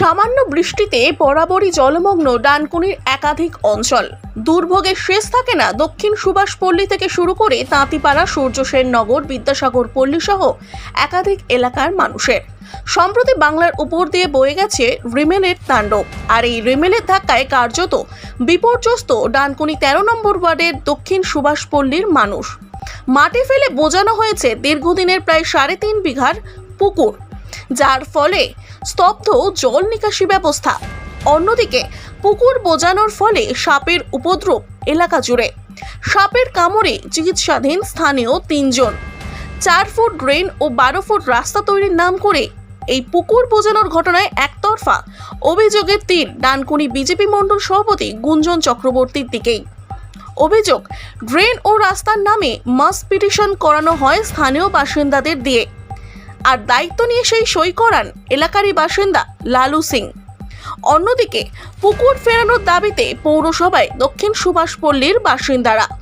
সামান্য বৃষ্টিতে বরাবরই জলমগ্ন ডানকুনির একাধিক অঞ্চল। দুর্ভোগের শেষ থাকে না দক্ষিণ সুভাষপল্লী থেকে শুরু করে তাঁতিপাড়া, সূর্যসেন নগর, বিদ্যাসাগর পল্লী সহ একাধিক এলাকার মানুষের। সম্প্রতি বাংলার উপর দিয়ে বয়ে গেছে রিমেলের তাণ্ডব। আর এই রিমেলের ধাক্কায় কার্যত বিপর্যস্ত ডানকুনি তেরো নম্বর ওয়ার্ডের দক্ষিণ সুভাষপল্লীর মানুষ। মাটি ফেলে বোঝানো হয়েছে দীর্ঘদিনের প্রায় সাড়ে তিন বিঘার পুকুর, যার ফলে স্তব্ধ জল নিকাশি ব্যবস্থা। অন্যদিকে, পুকুর বোজানোর ফলে সাপের উপদ্রব এলাকা জুড়ে। সাপের কামড়ে চিকিৎসাধীন স্থানীয় তিনজন। চার ফুট ড্রেন ও বারো ফুট রাস্তা তৈরির নাম করে এই পুকুর বোজানোর ঘটনায় একতরফা অভিযোগের তীর ডানকুনি বিজেপি মণ্ডল সভাপতি গুঞ্জন চক্রবর্তীর দিকেই। অভিযোগ, ড্রেন ও রাস্তার নামে মাস পিটিশন করানো হয় স্থানীয় বাসিন্দাদের দিয়ে। আর দায়িত্ব নিয়ে সেই সই করান এলাকারই বাসিন্দা লালু সিং। অন্যদিকে পুকুর ফেরানোর দাবিতে পৌরসভায় দক্ষিণ সুভাষপল্লীর বাসিন্দারা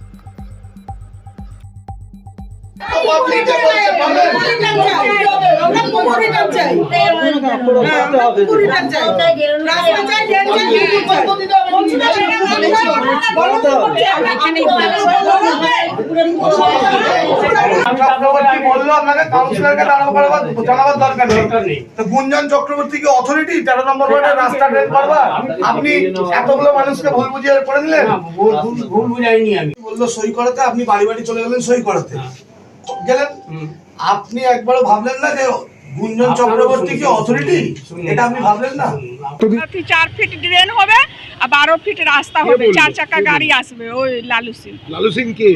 গুঞ্জন চক্রবর্তী কি অথরিটি তেরো নম্বর ওয়ার্ডের রাস্তা ড্রেন করবা আপনি এতগুলো মানুষকে ভুল বুঝিয়ে করে দিলেন? ভুল বুঝাইনি আমি। বলল সই করাতে আপনি বাড়ি বাড়ি চলে গেলেন সই করাতে। গেলেন? আপনি একবারও ভাবলেন না যে গুঞ্জন চক্রবর্তী কি অথরিটি এটা আপনি ভাবলেন না? চার ফিট ড্রেন হবে আর বারো ফিট রাস্তা হবে চার চাকা গাড়ি আসবে ওই লালু সিং। লালু সিং কে?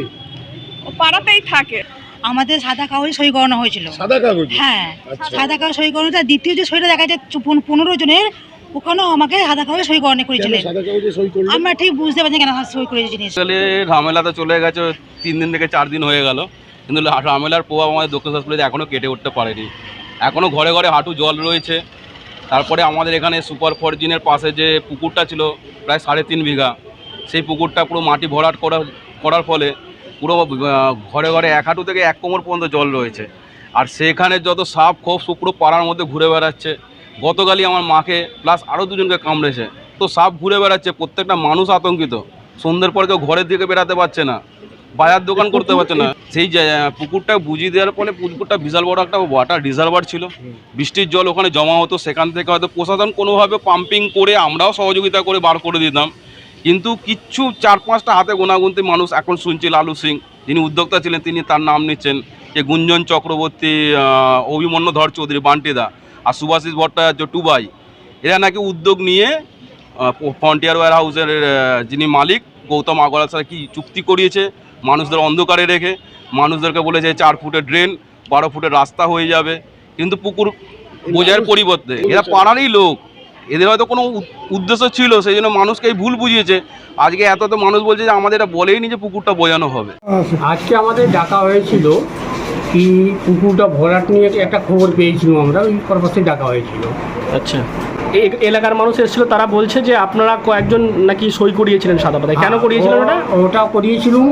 ও পাড়াতেই থাকে। আমাদের সাদা কাগজে সই করানো হয়েছিল। সাদা কাগজ? হ্যাঁ আচ্ছা। সাদা কাগজ সই করানো দ্বিতীয় যে সইটা দেখা যাচ্ছে পন- পনেরো জনের ওখানেও আমাকে সাদা কাগজে সই করানো করেছিলেন। আমরা ঠিক বুঝতে পারছি কেন সই করেছে জিনিস আসলে ঝামেলাতে চলে গেছে তিন দিন থেকে চার দিন হয়ে গেল। কিন্তু ঝামেলার প্রভাব আমাদের দক্ষিণ শাসপুরে এখনও কেটে উঠতে পারেনি। এখনও ঘরে ঘরে হাঁটু জল রয়েছে। তারপরে আমাদের এখানে সুপার ফরজিনের পাশে যে পুকুরটা ছিল, প্রায় সাড়ে তিন বিঘা। সেই পুকুরটা পুরো মাটি ভরাট করা করার ফলে পুরো ঘরে ঘরে এক হাঁটু থেকে এক কোমর পর্যন্ত জল রয়েছে। আর সেখানে যত সাপ, খোপ পুরো পাড়ার মধ্যে ঘুরে বেড়াচ্ছে। গতকালই আমার মাকে, প্লাস আরও দুজনকে কামড়েছে। তো সাপ ঘুরে বেড়াচ্ছে, প্রত্যেকটা মানুষ আতঙ্কিত। সন্ধ্যের পর কেউ ঘরের দিকে বেরাতে পারছে না। বাজার দোকান করতে পারছে না। সেই পুকুরটা বুঝিয়ে দেওয়ার ফলে পুকুরটা বিশাল বড় একটা ওয়াটার রিজার্ভার ছিল। বৃষ্টির জল ওখানে জমা হতো সেখান থেকে হয়তো প্রশাসন কোনোভাবে পাম্পিং করে আমরাও সহযোগিতা করে বার করে দিতাম। কিন্তু কিচ্ছু চার পাঁচটা হাতে গোনাগুনতি মানুষ এখন শুনছি লালু সিং। যিনি উদ্যোক্তা ছিলেন তিনি তার নাম নিচ্ছেন যে গুঞ্জন চক্রবর্তী অভিমন্যু ধর চৌধুরী বান্টিদা আর সুভাষিস ভট্টাচার্য টুবাই। এরা নাকি উদ্যোগ নিয়ে ফ্রন্টিয়ার ওয়ার হাউসের যিনি মালিক গৌতম আগরওয়াল সাথে কি চুক্তি করিয়েছে মানুষদের অন্ধকারে রেখে মানুষদেরকে বলেছে চার ফুটের ড্রেন বারো ফুটের রাস্তা হয়ে যাবে। কিন্তু পুকুর বোঝার পরিবর্তে এরা পাড়ারই লোক। এদের হয়তো কোনো উদ্দেশ্য ছিল সেই জন্য মানুষকে এই ভুল বুঝিয়েছে। আজকে এত তো মানুষ বলছে যে আমাদের এটা বলেই নি যে পুকুরটা বোঝানো হবে। আজকে আমাদের ডাকা হয়েছিল কি পুকুরটা ভরাট নিয়ে একটা খবর পেয়েছিলাম আমরা ওই পারপাসে ডাকা হয়েছিল। আচ্ছা। এলাকার মানুষ এসেছিল তারা বলছে যে আপনারা কয়েকজন নাকি সই করিয়েছিলেন সাদা পাতায়। কেন করিয়েছিলেন ওটা? ওটা করিয়েছিলাম।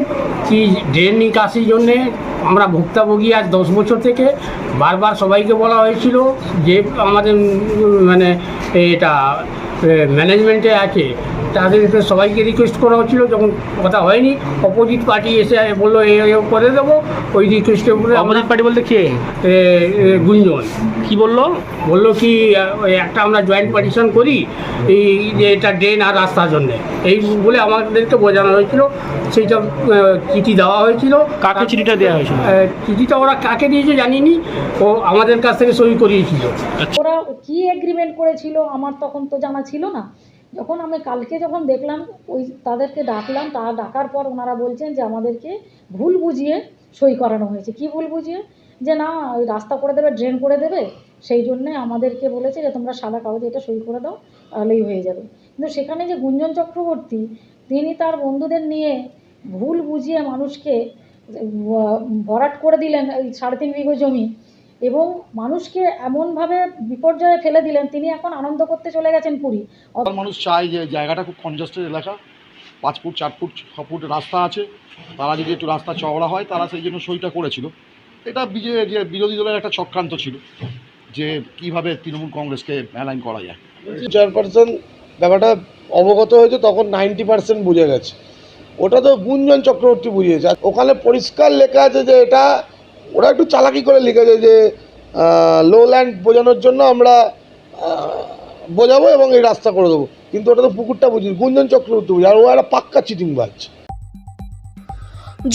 কি ড্রেন নিকাশির জন্যে আমরা ভুক্তভোগী আজ দশ বছর থেকে। বারবার সবাইকে বলা হয়েছিল যে আমাদের মানে এটা ম্যানেজমেন্টে আছে। তাদেরকে সবাইকে রিকোয়েস্ট করা হচ্ছিল যখন কথা হয়নি অপোজিট পার্টি এসে বলল এই এই করে দেবো। ওই রিকোয়েস্টের উপরে অপোজিট পার্টি বলতে কে? এ, এ, গুঞ্জন। কি বলল? বলল কি ওই একটা আমরা জয়েন্ট পার্টিশন করি এই যে এটা ড্রেন আর রাস্তার জন্যে। এই বলে আমাদেরকে বোঝানো হয়েছিল সেইটা চিঠি দেওয়া হয়েছিল। কাকে চিঠিটা দেওয়া হয়েছিল? চিঠিটা ওরা কাকে দিয়েছে জানিনি ও আমাদের কাছ থেকে সই করিয়েছিল। ওরা কি এগ্রিমেন্ট করেছিল আমার তখন তো জানা ছিল না। যখন আমি কালকে যখন দেখলাম, ওই তাদেরকে ডাকলাম, তা ডাকার পর ওনারা বলছেন যে আমাদেরকে ভুল বুঝিয়ে সই করানো হয়েছে। কি ভুল বুঝিয়ে? যে না, ওই রাস্তা করে দেবে ড্রেন করে দেবে, সেই জন্যে আমাদেরকে বলেছে যে তোমরা সাদা কাগজে এটা সই করে দাও, তাহলেই হয়ে যাবে। কিন্তু সেখানে যে গুঞ্জন চক্রবর্তী, তিনি তার বন্ধুদের নিয়ে ভুল বুঝিয়ে মানুষকে ভরাট করে দিলেন, এই সাড়ে তিন বিঘো জমি এবং মানুষকে এমনভাবে বিপর্যয়ে ফেলে দিলেন তিনি এখন আনন্দ করতে চলে গেছেন পুরী। মানুষ চায় যে জায়গাটা খুব কনজাস্টেড এলাকা পাঁচ ফুট চার ফুট ছ ফুট রাস্তা আছে তারা যদি একটু রাস্তা চওড়া হয় তারা সেই জন্য সইটা করেছিল। এটা বিজে যে বিরোধী দলের একটা চক্রান্ত ছিল যে কীভাবে তৃণমূল কংগ্রেসকে অ্যালাইন করা যায়। চেয়ারপারসন ব্যাপারটা অবগত হয়েছে তখন নাইনটি পার্সেন্ট বুঝে গেছে। ওটা তো গুঞ্জন চক্রবর্তী বুঝিয়েছে। আর ওখানে পরিষ্কার লেখা আছে যে এটা ওরা একটু চালাকি করে লিখেছে যে লো ল্যান্ড বোঝানোর জন্য আমরা বোঝাবো এবং এই রাস্তা করে দেবো। কিন্তু ওটা তো পুকুরটা বুঝি গুঞ্জন চক্রবর্তী বুঝি, আর ও একটা পাক্কা চিটিং বাজ।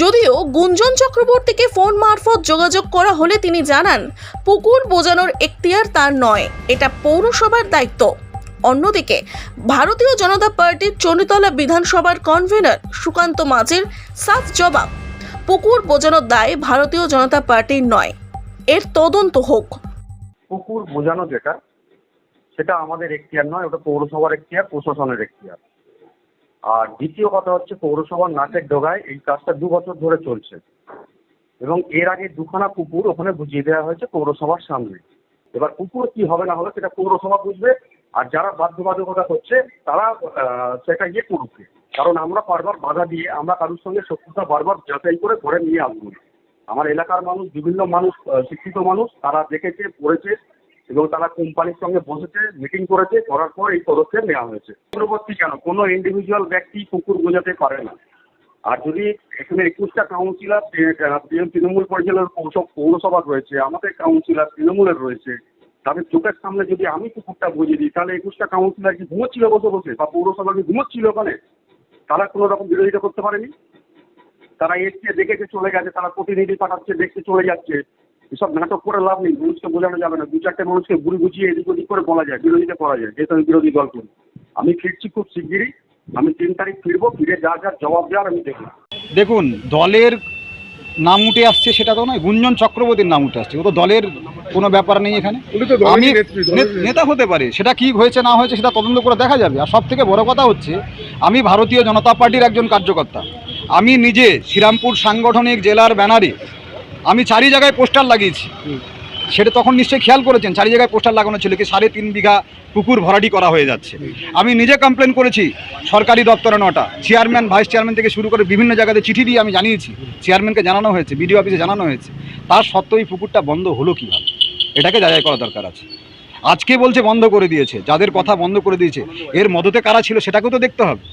যদিও গুঞ্জন চক্রবর্তীকে ফোন মারফত যোগাযোগ করা হলে তিনি জানান, পুকুর বোজানোর এখতিয়ার তার নয়, এটা পৌরসভার দায়িত্ব। অন্যদিকে, ভারতীয় জনতা পার্টির চণ্ডীতলা বিধানসভার কনভেনর সুকান্ত মাঝির সাফ জবাব পুকুর বোজানোর দায় ভারতীয় জনতা পার্টির নয়। এর তদন্ত হোক। পুকুর বোঝানো যেটা, সেটা আমাদের এখতিয়ার নয়, ওটা পৌরসভার এখতিয়ার, প্রশাসনের এখতিয়ার। আর দ্বিতীয় কথা হচ্ছে পৌরসভার নাকের ডোগায় এই কাজটা দু বছর ধরে চলছে। এবং এর আগে দুখানা পুকুর ওখানে বুঝিয়ে দেওয়া হয়েছে পৌরসভার সামনে। এবার কুকুর কি হবে না হবে সেটা পৌরসভা বুঝবে, আর যারা বাধ্যবাধকতা করছে তারা সেটা ইয়ে করুক। কারণ আমরা বারবার বাধা দিয়ে, আমরা কারোর সঙ্গে শত্রুতা বারবার যাচাই করে ঘরে নিয়ে আসব আমার এলাকার মানুষ, বিভিন্ন মানুষ শিক্ষিত মানুষ, তারা দেখেছে, পড়েছে, এবং তারা কোম্পানির সঙ্গে বসেছে, মিটিং করেছে, করার পর এই পদক্ষেপ নেওয়া হয়েছে। পূর্ববর্তী কেন? কোনো ইন্ডিভিজুয়াল ব্যক্তি পুকুর বোঝাতে পারে না। আর যদি এখানে একুশটা কাউন্সিলর তৃণমূল পরিচালনার পৌরসভা পৌরসভা রয়েছে, আমাদের কাউন্সিলার তৃণমূলের রয়েছে, তাদের চোখের সামনে যদি আমি পুকুরটা বুঝিয়ে দিই, তাহলে একুশটা কাউন্সিলর কি ঘুমোচ্ছিল বসে বসে? বা পৌরসভা কি ঘুমোচ্ছিল ওখানে? তারা কোনো রকম বিরোধিতা করতে পারেনি। তারা এসছে দেখেছে চলে গেছে, তারা প্রতিনিধি পাঠাচ্ছে, দেখতে চলে যাচ্ছে। এসব নাটক করে লাভ নেই, মানুষকে বোঝানো যাবে না। দু চারটে মানুষকে বুড়ি বুঝিয়ে এদিক ওদিক করে বলা যায়, বিরোধিতা করা যায়, যেহেতু আমি বিরোধী দল করি। আমি ফিরছি খুব শিগগিরই, আমি তিন তারিখ ফিরবো, ফিরে যা যা জবাব দেওয়ার আমি দেখব। দেখুন, দলের নাম উঠে আসছে সেটা তো নয় গুঞ্জন চক্রবর্তীর নাম উঠে আসছে। ও তো দলের কোনো ব্যাপার নেই এখানে। আমি নেতা হতে পারে সেটা কি হয়েছে না হয়েছে সেটা তদন্ত করে দেখা যাবে। আর সব থেকে বড় কথা হচ্ছে আমি ভারতীয় জনতা পার্টির একজন কার্যকর্তা। আমি নিজে শ্রীরামপুর সাংগঠনিক জেলার ব্যানারে আমি চারি জায়গায় পোস্টার লাগিয়েছি। সেটা তখন নিশ্চয়ই খেয়াল করেছেন, চারি জায়গায় পোস্টার লাগানো ছিল কি সাড়ে তিন বিঘা পুকুর ভরাটি করা হয়ে যাচ্ছে। আমি নিজে কমপ্লেন করেছি, সরকারি দপ্তরে নটা চেয়ারম্যান ভাইস চেয়ারম্যান থেকে শুরু করে বিভিন্ন জায়গাতে চিঠি দিয়ে আমি জানিয়েছি চেয়ারম্যানকে জানানো হয়েছে বিডিও অফিসে জানানো হয়েছে। তার সত্ত্বেও এই পুকুরটা বন্ধ হলো কীভাবে? এটাকে যাচাই করা দরকার আছে। আজকে বলছে বন্ধ করে দিয়েছে, যাদের কথা বন্ধ করে দিয়েছে, এর মদতে কারা ছিল সেটাকেও তো দেখতে হবে।